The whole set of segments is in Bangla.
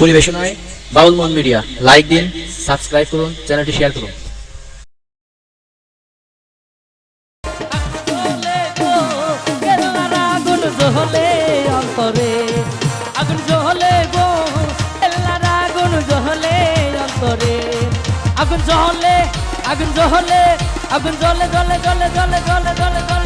পরিবেশনায় মন মিডিয়া লাইক দিন সাবস্ক্রাইব করুন চ্যানেলটি শেয়ার করুন আগুন জহলে আগুন জহলে আগুন জহলে আগুন জহলে জলে জলে জলে জলে জলে জলে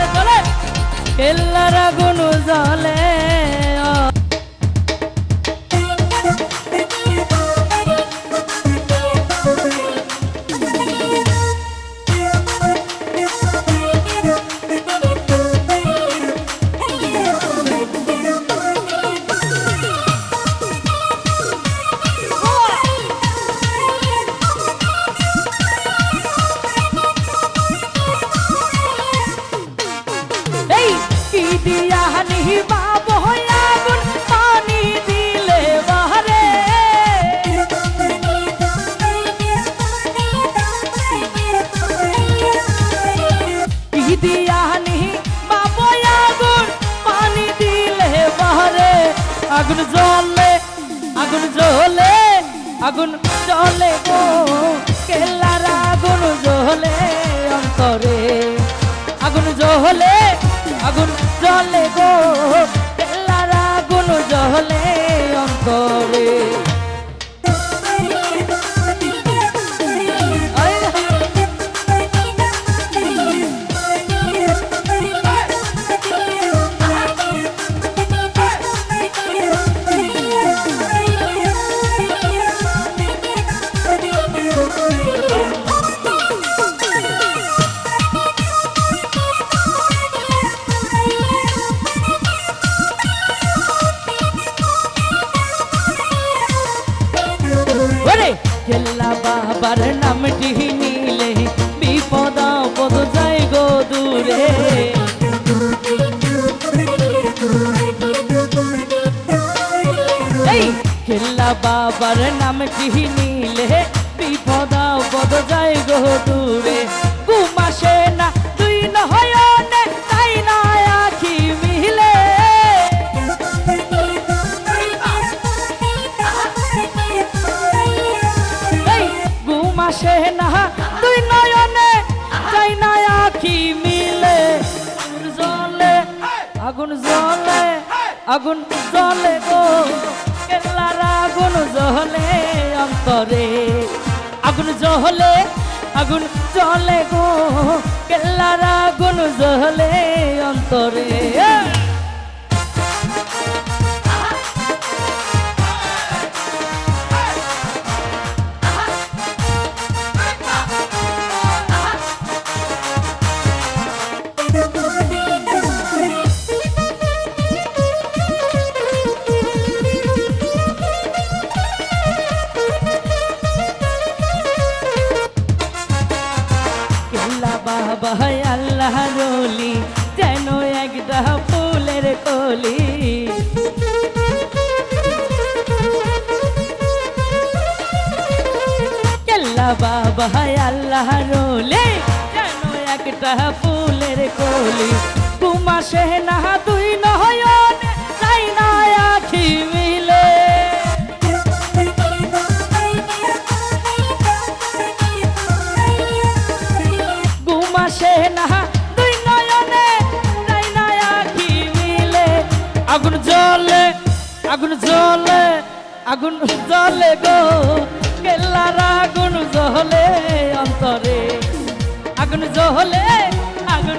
আগুন জ্বলে আগুন জ্বলে আগুন জ্বলে গো। কেলার আগুন জ্বলে অন্তরে, আগুন জ্বলে আগুন জ্বলে গো। কেলার আগুন জ্বলে অন্তরে। কেল্লা বাবার নামটি নিলে বিপদ পদ যাই গো দূরে। খেলা বাবার নামটি নিলে বিপদ পদ যাই গো দূরে। আসে না। তুই নয়নে চাই না আখি মিলে। জ্বলে, আগুন জ্বলে আগুন জ্বলে গো। কেল্লার আগুন জ্বলে অন্তরে। আগুন জ্বলে আগুন জ্বলে গো। কেল্লার আগুন জ্বলে অন্তরে। কেল্লা বাবা আল্লাহ রলি, যেন একটা ফুলের কলি। কেল্লা বাবা আল্লাহ রলি, যেন একটা ফুলের কলি। কুমাসে না, তুই নহয়ন তাই না আখি আগুন জ্বলে আগুন জ্বলে আগুন জ্বলে গো। কেল্লার আগুন জ্বলে অন্তরে। আগুন জ্বলে আগুন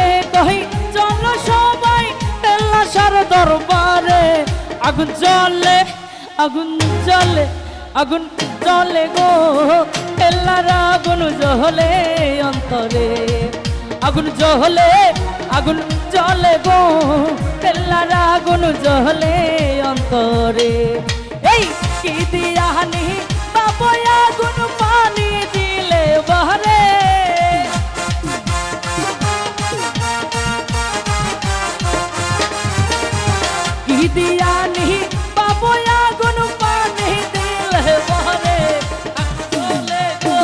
দরবারে আগুন জলে আগুন জলে আগুন জলে গো। এলার আগুন জহলে অন্তরে, আগুন জহলে আগুন জলে গো। এলার আগুন জহলে অন্তরে। এই কি দিয়ানি বাবয়া আগুন পা কি দিয়ানি বাবু আগুন পানি দিলে বহরে চলে গো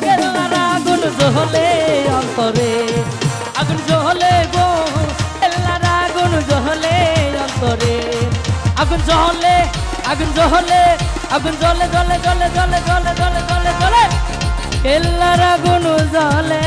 কেল্লার আগুন জ্বলে অন্তরে আগুন জ্বলে গো কেল্লার আগুন জ্বলে অন্তরে আগুন জ্বলে আগুন জ্বলে আগুন জ্বলে জ্বলে জ্বলে জ্বলে জ্বলে জ্বলে জ্বলে জ্বলে কেল্লার আগুন জ্বলে